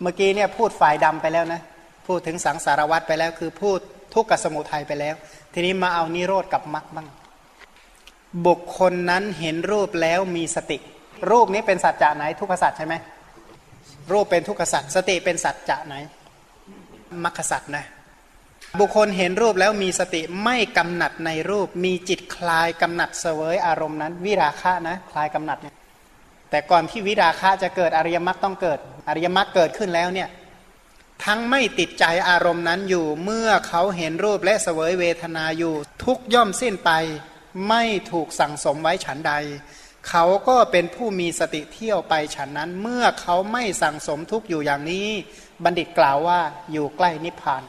เมื่อกี้เนี่ยพูดฝ่ายดำไปแล้วนะพูดถึงสังสารวัตรไปแล้ว คือพูดทุกข์กับสมุทัยไปแล้ว ทีนี้มาเอานิโรธกับมรรคบ้าง บุคคลนั้นเห็นรูปแล้วมีสติ รูปนี้เป็นสัจจะไหนทุกขสัจใช่ไหมรูปเป็นทุกขสัจสติเป็นสัจจะไหนมรรคสัจนะบุคคลเห็นรูปแล้วมีสติไม่กำหนัดในรูป มีจิตคลายกำหนัดเสวยอารมณ์นั้น วิราคะนะ คลายกำหนัดเนี่ย แต่ก่อนที่วิราคะจะเกิดอริยมรรคต้องเกิด อริยมรรคเกิดขึ้นแล้วเนี่ยทั้งไม่ติดใจอารมณ์นั้นอยู่เมื่อเขาเห็นรูปและเสวยเวทนาอยู่ ทุกย่อมสิ้นไป ไม่ถูกสั่งสมไว้ฉันใด เขาก็เป็นผู้มีสติเที่ยวไปฉันนั้น เมื่อเขาไม่สั่งสมทุกอยู่อย่างนี้ บัณฑิตกล่าวว่าอยู่ใกล้นิพพาน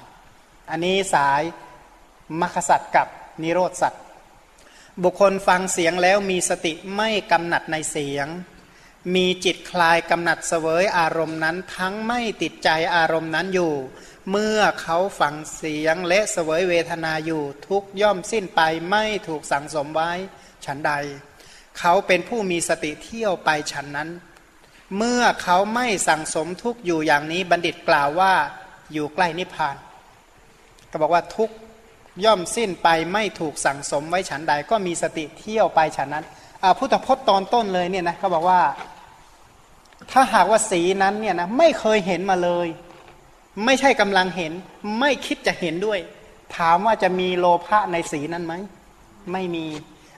อันนี้สายมรรคสัตว์กับนิโรธสัตว์บุคคลฟังเสียงแล้วมีสติไม่กำหนัดในเสียง มีจิตคลายกำหนัดเสวยอารมณ์นั้น ทั้งไม่ติดใจอารมณ์นั้นอยู่ เมื่อเขาฟังเสียงและเสวยเวทนาอยู่ ทุกย่อมสิ้นไปไม่ถูกสังสมไว้ ฉันใด เขาเป็นผู้มีสติเที่ยวไปฉันนั้น เมื่อเขาไม่สั่งสมทุกอยู่อย่างนี้บัณฑิตกล่าวว่าอยู่ใกล้นิพพาน ก็บอกว่าทุกย่อมสิ้นไปไม่ถูกสั่งสมไว้ฉันใด ก็มีสติเที่ยวไปฉันนั้นพุทธพจน์ตอนต้นเลยเนี่ยนะเขาบอกว่า ถ้าหากว่าสีนั้นเนี่ยนะไม่เคยเห็นมาเลย ไม่ใช่กำลังเห็น ไม่คิดจะเห็นด้วย ถามว่าจะมีโลภะในสีนั้นไหมไม่มี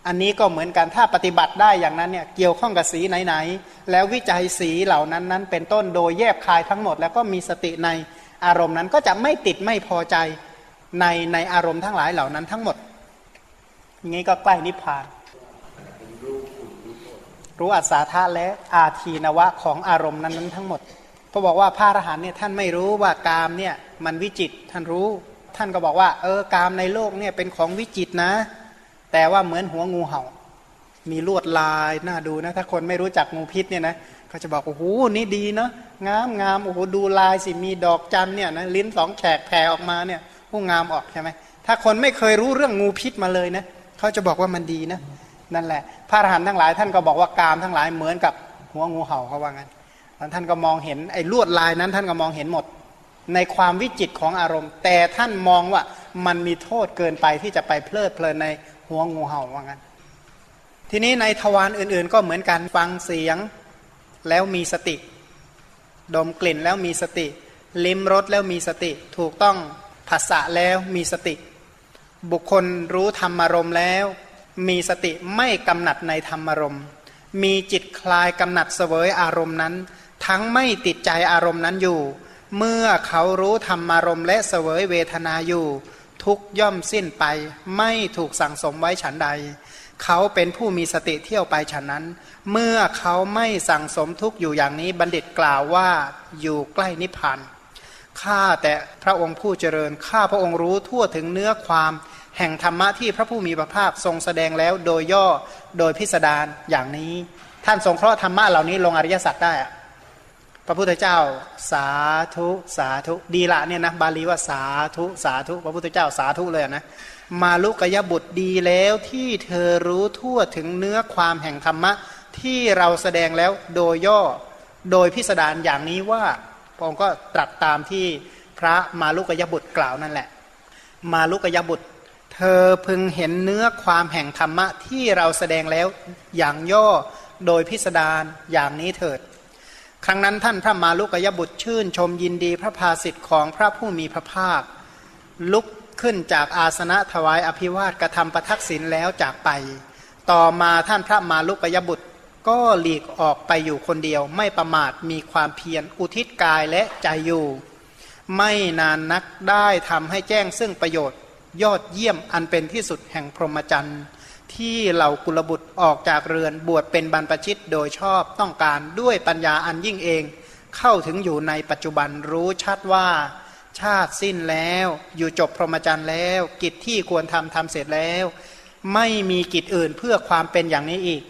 อันนี้ก็เหมือนกันถ้าปฏิบัติได้อย่างนั้นเนี่ยเกี่ยวข้องกับสีไหนๆแล้ววิจัยสีเหล่านั้นนั้น เป็นต้นโดยแยบคายทั้งหมด แล้วก็มีสติในอารมณ์นั้นก็จะไม่ติดไม่พอใจในในอารมณ์ทั้งหลายเหล่านั้นทั้งหมดงนี้ก็ใกล้นิพพาน รู้อัศาธาและอาทีนวะของอารมณ์นั้นนั้นทั้งหมดพอบอกว่าพระอรหันต์เนี่ยท่านไม่รู้ว่ากามเนี่ยมันวิจิตท่านรู้ ท่านก็บอกว่า เออกามในโลกเนี่ยเป็นของวิจิตนะ แต่ว่าเหมือนหัวงูเห่า มีลวดลายน่าดูนะถ้าคนไม่รู้จักงูพิษเนี่ยนะเขาจะบอกโอ้โหนี่ดีเนาะงามงามโอ้โหดูลายสิมีดอกจันเนี่ยนะลิ้นสองแฉกแผ่ออกมาเนี่ยผู้งามออกใช่ไหมถ้าคนไม่เคยรู้เรื่องงูพิษมาเลยนะเขาจะบอกว่ามันดีนะ นั่นแหละ พระอรหันต์ทั้งหลายท่านก็บอกว่ากามทั้งหลายเหมือนกับหัวงูเห่าเขาว่างั้นท่านก็มองเห็นไอ้ลวดลายนั้นท่านก็มองเห็นหมด ในความวิจิตของอารมณ์ แต่ท่านมองว่ามันมีโทษเกินไปที่จะไปเพลิดเพลินในหัวงูเห่าว่างั้น ทีนี้ในทวารอื่นๆ ก็เหมือนกันฟังเสียงแล้วมีสติ ดมกลิ่นแล้วมีสติ ลิ้มรสแล้วมีสติ ถูกต้องภาษะแล้วมีสติ บุคคลรู้ธรรมารมณ์แล้ว มีสติไม่กำหนัดในธรรมารมณ์ มีจิตคลายกำหนัดเสวยอารมณ์นั้น ทั้งไม่ติดใจอารมณ์นั้นอยู่ เมื่อเขารู้ธรรมารมณ์และเสวยเวทนาอยู่ ทุกย่อมสิ้นไป ไม่ถูกสั่งสมไว้ฉันใด เขาเป็นผู้มีสติเที่ยวไปฉันนั้น เมื่อเขาไม่สั่งสมทุกอยู่อย่างนี้บัณฑิตกล่าวว่าอยู่ใกล้นิพพานข้าแต่พระองค์ผู้เจริญข้าพระองค์รู้ทั่วถึงเนื้อความ แห่งธรรมะที่พระผู้มีพระภาคทรงแสดงแล้วโดยย่อโดยพิสดารอย่างนี้ ท่านทรงเคราะห์ธรรมะเหล่านี้ลงอริยสัจได้พระพุทธเจ้าสาธุสาธุดีละเนี่ยนะบาลีว่าสาธุสาธุ พระพุทธเจ้าสาธุเลยนะมาลุกยบุตรดีแล้วที่เธอรู้ทั่วถึงเนื้อความแห่งธรรมะ ที่เราแสดงแล้วโดยย่อโดยพิสดารอย่างนี้ว่าพระองค์ก็ตรัสตามที่พระมาลุกยบุตรกล่าวนั่นแหละ มาลุกยบุตร เธอพึงเห็นเนื้อความแห่งธรรมะที่เราแสดงแล้วอย่างย่อโดยพิสดารอย่างนี้เถิด ครั้งนั้นท่านพระมาลุกยบุตรชื่น ชมยินดีพระภาสิทธิ์ของพระผู้มีพระภาค ลุกขึ้นจากอาสนะถวายอภิวาทกระทำประทักษิณแล้วจากไป ต่อมาท่านพระมาลุกยบุตรก็หลีกออกไปอยู่คนเดียว ไม่ประมาทมีความเพียรอุทิศกายและใจอยู่ ไม่นานนักได้ทำให้แจ้งซึ่งประโยชน์ ยอดเยี่ยมอันเป็นที่สุดแห่งพรหมจรรย์ ที่เหล่ากุลบุตรออกจากเรือนบวชเป็นบรรพชิตโดยชอบต้องการด้วยปัญญาอันยิ่งเอง เข้าถึงอยู่ในปัจจุบันรู้ชัดว่า ชาติสิ้นแล้ว อยู่จบพรหมจรรย์แล้ว กิจที่ควรทำทำเสร็จแล้ว ไม่มีกิจอื่นเพื่อความเป็นอย่างนี้อีก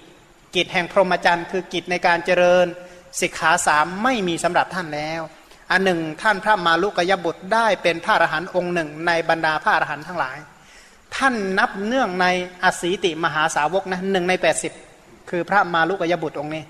กิจแห่งพรหมจรรย์คือกิจในการเจริญสิกขาสามไม่มีสำหรับท่านแล้ว อันหนึ่งท่านพระมาลุกยบุตรได้เป็นพระอรหันต์องค์หนึ่ง ในบรรดาพระอรหันต์ทั้งหลาย ท่านนับเนื่องในอสีติมหาสาวกนะหนึ่งใน80คือพระมาลุกยบุตรองค์นี้